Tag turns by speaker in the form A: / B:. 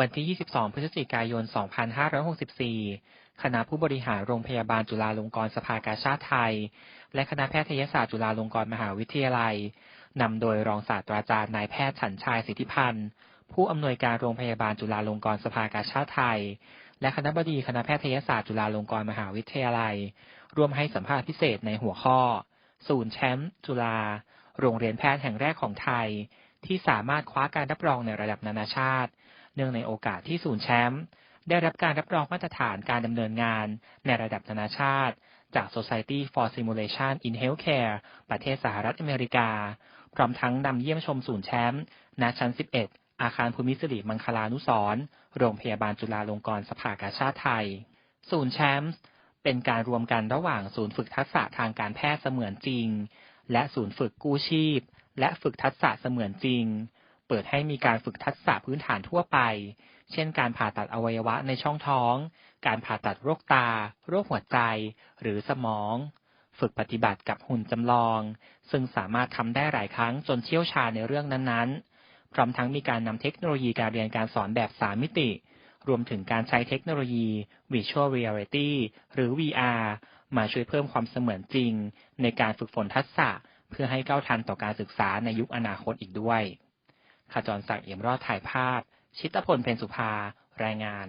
A: วันที่ 22 พฤศจิกายน 2564 คณะผู้บริหารโรงพยาบาลจุฬาลงกรณ์สภากาชาติไทย และคณะแพทยศาสตร์จุฬาลงกรณ์มหาวิทยาลัย นำโดยรองศาสตราจารย์นายแพทย์ฉันชายสิทธิพันธ์ ผู้อำนวยการโรงพยาบาลจุฬาลงกรณ์สภากาชาติไทย และคณะบดีคณะแพทยศาสตร์จุฬาลงกรณ์มหาวิทยาลัย ร่วมให้สัมภาษณ์พิเศษในหัวข้อ ศูนย์แชมป์จุฬา โรงเรียนแพทย์แห่งแรกของไทย ที่สามารถคว้าการรับรองในระดับนานาชาติ เนื่องในโอกาสที่ศูนย์แชมป์ได้รับการรับรองมาตรฐานการดำเนินงานในระดับนานาชาติ จาก Society for Simulation in Healthcare ประเทศสหรัฐอเมริกา พร้อมทั้งนำเยี่ยมชมศูนย์แชมป์ณชั้น 11 อาคารภูมิสิริมังคลานุสร์โรงพยาบาลจุฬาลงกรณ์สภากาชาติไทย ศูนย์แชมป์เป็นการรวมกันระหว่างศูนย์ฝึกทักษะทางการแพทย์เสมือนจริง และศูนย์ฝึกกู้ชีพ และฝึกทักษะเสมือนจริง เปิดให้มีการฝึกทักษะพื้นฐานทั่วไป เช่น การผ่าตัดอวัยวะในช่องท้อง การผ่าตัดโรคตา โรคหัวใจ หรือสมอง ฝึกปฏิบัติกับหุ่นจำลอง ซึ่งสามารถทำได้หลายครั้งจนเชี่ยวชาญในเรื่องนั้นๆ พร้อมทั้งมีการนำเทคโนโลยีการเรียนการสอนแบบ3มิติ รวมถึงการใช้เทคโนโลยี Virtual Reality หรือ VR มาช่วยเพิ่มความเสมือนจริง ในการฝึกฝนทักษะ เพื่อให้ก้าวทันต่อการศึกษาในยุคอนาคตอีกด้วย ขจรศักดิ์เอี่ยมรอดถ่ายภาพ ชิตพลเพนสุภารายงาน